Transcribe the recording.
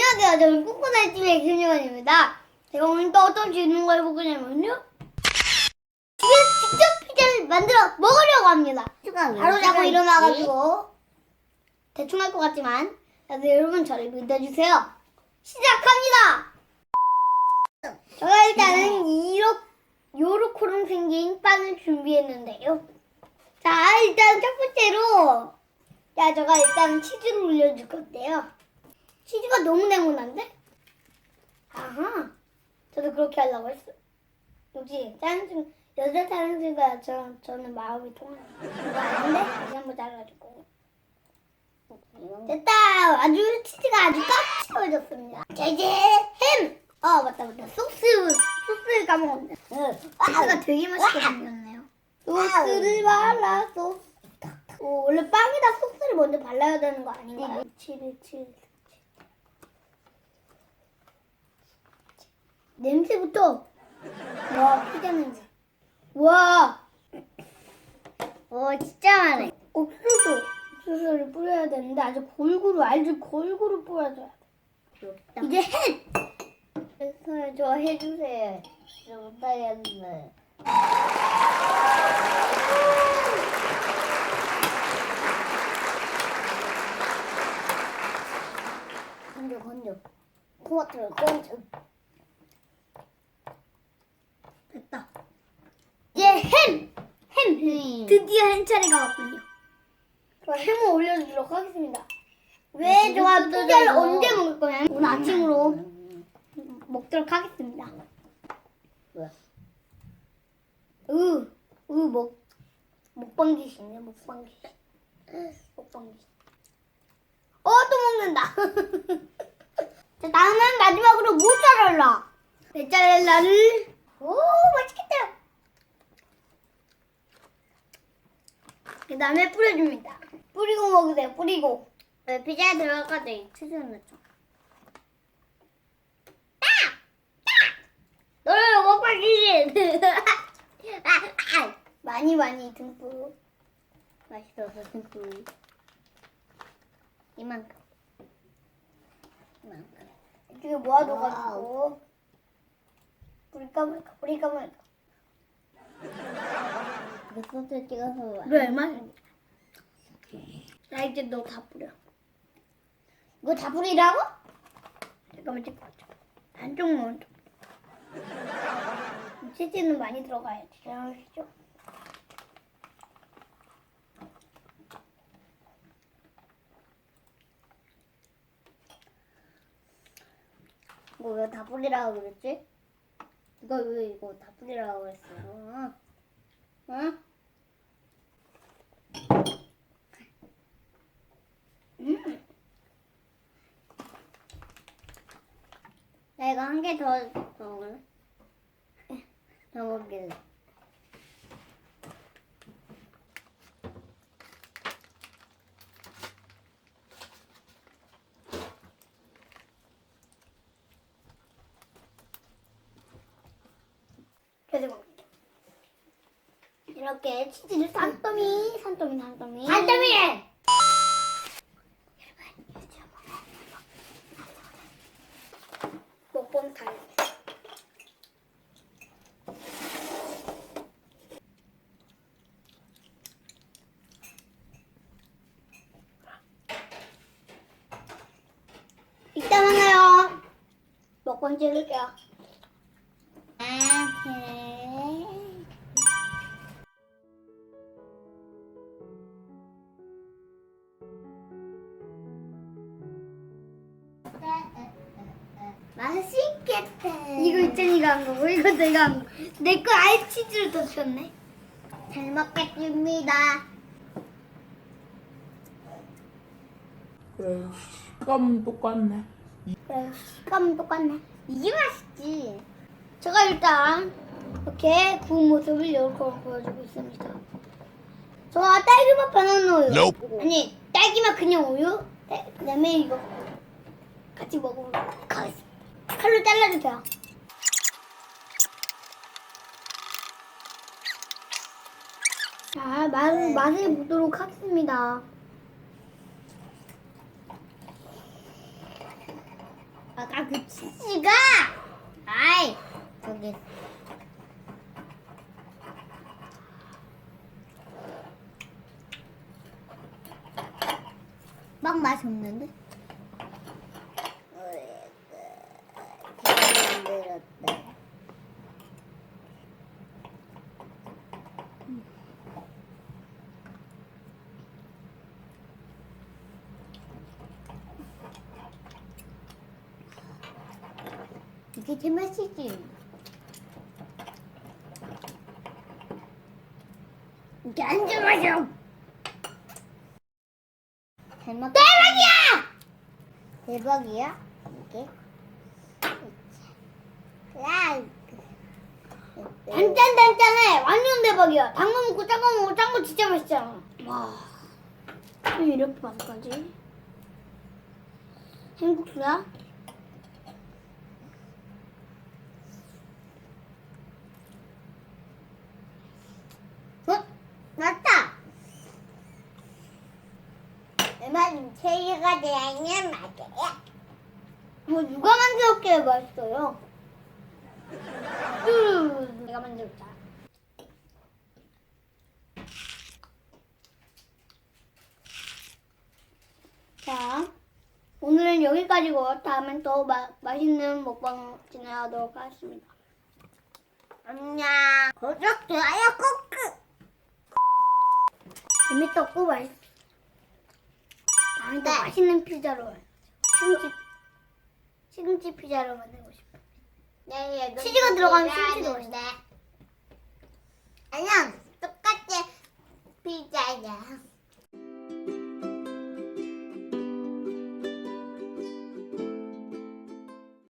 안녕하세요. 저는 꾸꾸나 TV의 김유원입니다. 제가 오늘 또 어떤 해볼 거냐면요. 집에 직접 피자를 만들어 먹으려고 합니다. 바로 자고 일어나가지고 대충 할 것 같지만 그래서 여러분 저를 믿어주세요. 시작합니다. 제가 일단은 이렇게 요렇게로 생긴 빵을 준비했는데요. 자 일단 첫 번째로 자 제가 일단 치즈를 올려줄 건데요. 치즈가 너무 네모난데? 아하. 저도 그렇게 하려고 했어. 역시 짜증 여자 짜증가 저 저는 마음이 통하네. 이거 아닌데? 다시 한번 잘라주고. 됐다. 아주 치즈가 아주 꽉 채워졌습니다. 자 이제 햄. 어 맞다 맞다. 소스 소스를 까먹었네. 치즈가 되게 맛있게 생겼네요. 소스를 발라 소스. 오, 원래 빵에다 소스를 먼저 발라야 되는 거 아닌가요? 치즈 치즈. 냄새부터. 와 피자 냄새. 와. 와, 진짜 많네. 옥수수 옥수수를 뿌려야 되는데 아주 골고루 아주 골고루 뿌려줘야 돼. 이제 햄 그래서 저 해주세요. 저 못하겠네. 건져 건져. 토마토를 건져 됐다. 이제 햄! 햄! 드디어 햄 차례가 왔군요. 저 햄을 올려주도록 하겠습니다. 왜 제가 피자를 언제 먹을 거냐면 오늘 아침으로 먹도록 하겠습니다. 왜? 으, 으, 먹, 먹방 귀신이네, 먹방 귀신. 먹방 귀신. 어, 또 먹는다. 자, 다음은 마지막으로 모짜렐라. 모짜렐라를 오 맛있겠다. 그 다음에 뿌려줍니다. 뿌리고 먹으세요. 뿌리고. 왜 피자에 들어가도 이 치즈는 넣죠? 너를 먹방 귀신. 아, 아. 많이 많이 듬뿍. 맛있어서 듬뿍 이만큼 이만큼 이쪽에 모아둬가지고. 뿌릴까 말까. 그 소스 찍어서 왜 얼마나? 나 이제 너 다 뿌려. 이거 다 뿌리라고? 잠깐만 찍고 왔죠. 한쪽만 좀. 치즈는 많이 들어가야지. 아시죠? 이거 왜 다 뿌리라고 그랬지? 이거 왜 이거 다 뿌리라고 그랬어? 응? 응? 음. 나 이거 한 개 더 먹을래? 더 먹길래 그래서 이렇게 치즈를 산더미, 산더미, 산더미. 먹방 타임. 이따 만나요. 먹방 찍을게요. 맛있겠다. 이거 있잖아 한 거고 이거 내가 한 거. 내거 아예 치즈를 더 줬네. 잘 먹겠습니다. 그래 식감 똑같네 그래 식감은 똑같네. 이게 맛있지. 제가 일단 이렇게 구운 모습을 이렇게 보여주고 있습니다. 저가 딸기맛 변한 우유. Nope. 아니 딸기맛 그냥 우유. 네, 그다음에 이거 같이 먹어보도록 하겠습니다. 칼로 잘라주세요. 자, 맛, 맛을 보도록 하겠습니다. 아까 그 치즈가 아이 저기 막 맛이 없는데? 만들었다. 이게 제 맛이지. 이게 안 좋아져. 대박. 대박이야! 대박이야? 이게? 야, 단짠단짠해. 완전 대박이야. 단 거 먹고 짠 거 먹고 짠 거 진짜 맛있잖아. 와. 왜 이렇게 맛까지? 행복수야? 어? 맞다. 내말은 체리가 되면 맞아요. 뭐 누가 만들었기에 맛있어요? 음, 내가 만들었다. 자, 오늘은 여기까지고 다음엔 또 마, 맛있는 먹방 진행하도록 하겠습니다. 안녕. 구독, 좋아요, 꾹꾹. 재밌었고 맛있. 또 네. 맛있는 피자로 시금치 시금치 피자로 만들고 싶어. 네, 여기 치즈가 들어가면. 치즈도 맛있다. 안녕. 똑같이 피자야.